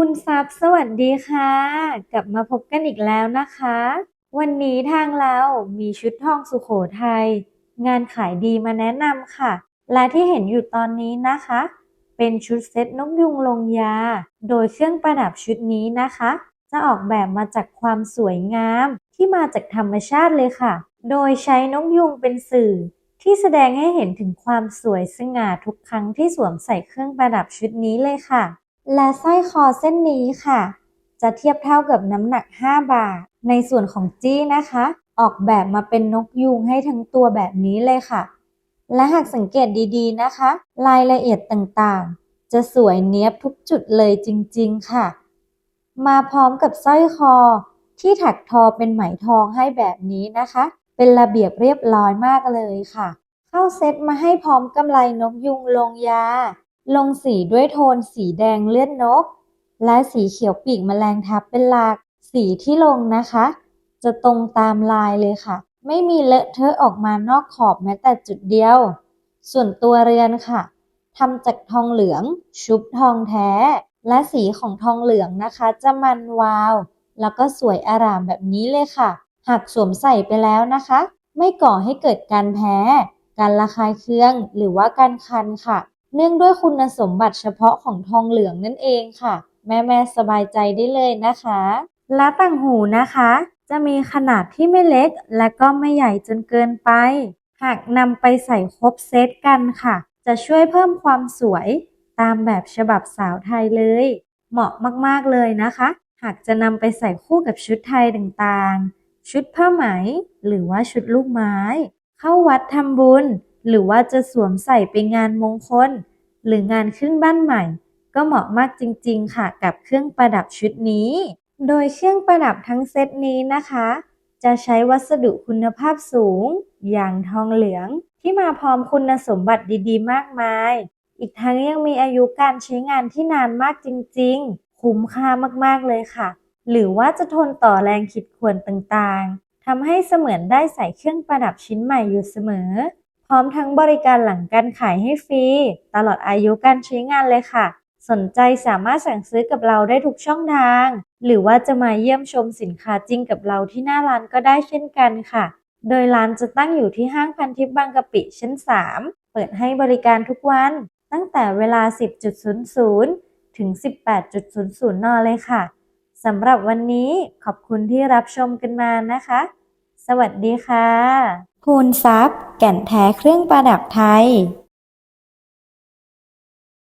คุณทรัพย์สวัสดีค่ะ กลับมาพบกันอีกแล้วนะคะ วันนี้ทางเรามีชุดทองสุโขทัยงานขายดีมาแนะนำค่ะ และที่เห็นอยู่ตอนนี้นะคะ เป็นชุดเซ็ตนกยุงลงยา โดยเครื่องประดับชุดนี้นะคะ จะออกแบบมาจากความสวยงามที่มาจากธรรมชาติเลยค่ะ โดยใช้นกยุงเป็นสื่อ ที่แสดงให้เห็นถึงความสวยสง่าทุกครั้งที่สวมใส่เครื่องประดับชุดนี้เลยค่ะ และสร้อยคอเส้นนี้ค่ะ จะเทียบเท่ากับน้ำหนัก 5 บาท ในส่วนของจี้นะคะ ออกแบบมาเป็นนกยูงให้ทั้งตัวแบบนี้เลยค่ะ และหากสังเกตดีๆนะคะ รายละเอียดต่างๆ จะสวยเนี้ยบทุกจุดเลยจริงๆค่ะ มาพร้อมกับสร้อยคอที่ถักทอเป็นไหมทองให้แบบนี้นะคะ เป็นระเบียบเรียบร้อยมากเลยค่ะ เข้าเซตมาให้พร้อมกำไลนกยุงลงยา ลงสีด้วยโทนสีแดงเลือดนก และสีเขียวปีกแมลงทับเป็นหลัก สีที่ลงนะคะ จะตรงตามลายเลยค่ะ ไม่มีเลอะเทอะออกมานอกขอบแม้แต่จุดเดียว ส่วนตัวเรือนค่ะทำจากทองเหลือง ชุบทองแท้ และสีของทองเหลืองนะคะ จะมันวาว แล้วก็สวยอารามแบบนี้เลยค่ะ หากสวมใส่ไปแล้วนะคะ ไม่ก่อให้เกิดการแพ้ การระคายเคือง หรือว่าการคันค่ะ เนื่องด้วยคุณสมบัติเฉพาะของทองเหลืองนั่นเองค่ะ แม่แม่สบายใจได้เลยนะคะ และต่างหูนะคะ จะมีขนาดที่ไม่เล็กและก็ไม่ใหญ่จนเกินไป หากนำไปใส่ครบเซตกันค่ะ จะช่วยเพิ่มความสวยตามแบบฉบับสาวไทยเลย เหมาะมากๆเลยนะคะ หากจะนำไปใส่คู่กับชุดไทยต่างๆ ชุดผ้าไหม หรือว่าชุดลูกไม้ เข้าวัดทำบุญ หรือว่าจะสวมใส่ไปงานมงคล หรืองานขึ้นบ้านใหม่ ก็เหมาะมากจริง ๆ ค่ะกับเครื่องประดับชุดนี้ โดยเครื่องประดับทั้งเซตนี้นะคะ จะใช้วัสดุคุณภาพสูง อย่างทองเหลือง ที่มาพร้อมคุณสมบัติดีๆ มากมาย อีกทั้งยังมีอายุการใช้งานที่นานมากจริง ๆ คุ้มค่ามากๆเลยค่ะ หรือว่าจะทนต่อแรงขีดข่วนต่างๆทำให้เสมือนได้ใส่เครื่องประดับชิ้นใหม่อยู่เสมอ พร้อมทั้งบริการหลังการขายให้ฟรี ตลอดอายุการใช้งานเลยค่ะ สนใจสามารถสั่งซื้อกับเราได้ทุกช่องทาง หรือว่าจะมาเยี่ยมชมสินค้าจริงกับเราที่หน้าร้านก็ได้เช่นกันค่ะ โดยร้านจะตั้งอยู่ที่ห้างพันทิพย์บางกะปิชั้น 3 เปิดให้บริการทุกวัน ตั้งแต่เวลา 10.00 ถึง 18.00 น เลยค่ะสำหรับวันนี้ขอบคุณที่รับชมกันมานะคะ สวัสดีค่ะคูณทรัพย์ แก่นแท้เครื่องประดับไทย